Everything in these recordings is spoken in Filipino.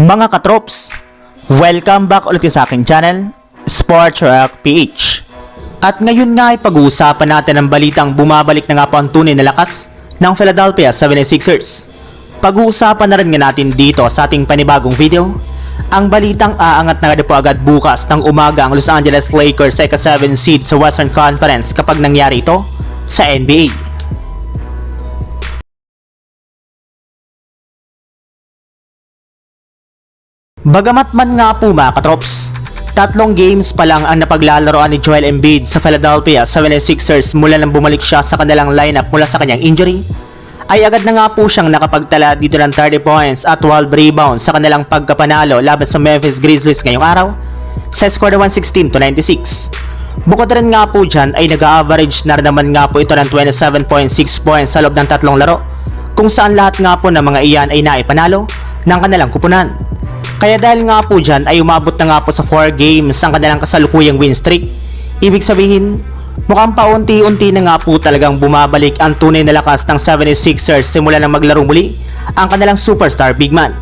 Mga katrops, welcome back ulit sa aking channel, Sports Rock PH. At ngayon nga ay pag-uusapan natin ang balitang bumabalik na nga po ang tunay na lakas ng Philadelphia 76ers. Pag-uusapan na rin nga natin dito sa ating panibagong video, ang balitang aangat na nga po agad bukas ng umaga ang Los Angeles Lakers sa ika-7 seed sa Western Conference kapag nangyari ito sa NBA. Bagamat man nga po mga katrops, tatlong games pa lang ang napaglalaroan ni Joel Embiid sa Philadelphia 76ers mula nang bumalik siya sa kanilang lineup mula sa kanyang injury, ay agad na nga po siyang nakapagtala dito ng 30 points at 12 rebounds sa kanilang pagkapanalo laban sa Memphis Grizzlies ngayong araw sa score na 116 to 96. Bukod rin nga po dyan ay nag-average na naman nga po ito ng 27.6 points sa loob ng tatlong laro kung saan lahat nga po ng mga iyan ay naipanalo ng kanilang kupunan. Kaya dahil nga po dyan ay umabot na nga po sa 4 games ang kanilang kasalukuyang win streak. Ibig sabihin, mukhang paunti-unti na nga po talagang bumabalik ang tunay na lakas ng 76ers simula nang maglaro muli ang kanilang superstar big man.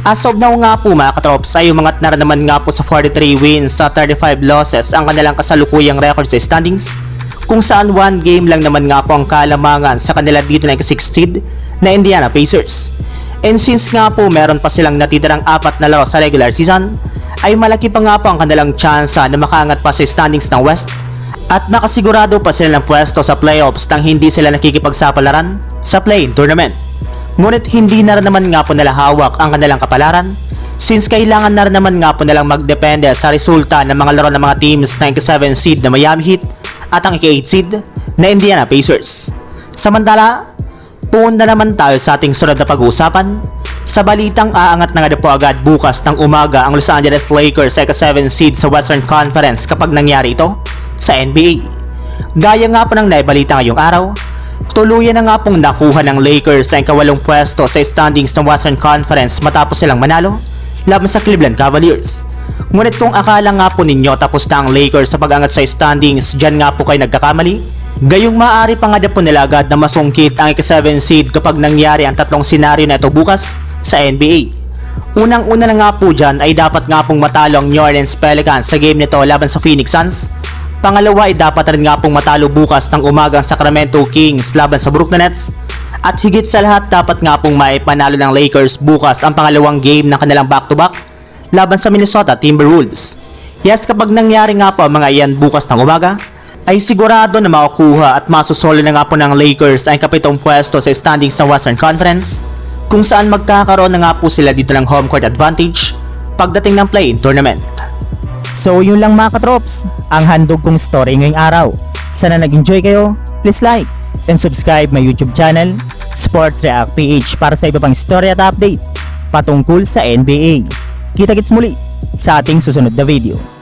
As of now nga po mga katrops ay umangat na naman nga po sa 43 wins sa 35 losses ang kanilang kasalukuyang record sa standings kung saan one game lang naman nga po ang kalamangan sa kanila dito na 6 seed na Indiana Pacers. And since nga po meron pa silang natitirang apat na laro sa regular season, ay malaki pa nga po ang kanilang tsansa na makaangat pa sa standings ng West at makasigurado pa sila ng pwesto sa playoffs nang hindi sila nakikipagsapalaran sa play-in tournament. Ngunit hindi na rin naman nga po nila hawak ang kanilang kapalaran since kailangan na rin naman nga po nilang magdepende sa resulta ng mga laro ng mga teams na 7 seed na Miami Heat at ang 8 seed na Indiana Pacers. Samantala, Pumunta naman tayo sa ating sunod na pag-uusapan. Sa balitang aangat na nga po agad bukas ng umaga ang Los Angeles Lakers sa 7 seed sa Western Conference kapag nangyari ito sa NBA. Gaya nga po ng naibalita ngayong araw, tuluyan na nga pong nakuha ng Lakers ang kawalong pwesto sa standings ng Western Conference matapos silang manalo laban sa Cleveland Cavaliers. Ngunit kung akala nga po ninyo tapos na ang Lakers sa pag-angat sa standings, dyan nga po kayo nagkakamali. Gayong maaari pa nga po nila agad na masungkit ang ika-7 seed kapag nangyari ang tatlong senaryo na ito bukas sa NBA. Unang-una na nga po dyan ay dapat nga pong matalo ang New Orleans Pelicans sa game nito laban sa Phoenix Suns. Pangalawa ay dapat rin nga pong matalo bukas ng umaga ang Sacramento Kings laban sa Brooklyn Nets. At higit sa lahat dapat nga pong maipanalo ng Lakers bukas ang pangalawang game ng kanilang back-to-back laban sa Minnesota Timberwolves. Yes, kapag nangyari nga po ang mga iyan bukas ng umaga, ay sigurado na makukuha at masusolo na nga po ng Lakers ang kapitong pwesto sa standings ng Western Conference kung saan magkakaroon na nga po sila dito ng home court advantage pagdating ng play-in tournament. So yun lang mga katrops, ang handog kong story ngayong araw. Sana nag-enjoy kayo, please like and subscribe my YouTube channel, Sports React PH para sa iba pang story at update patungkol sa NBA. Kita-kits muli sa ating susunod na video.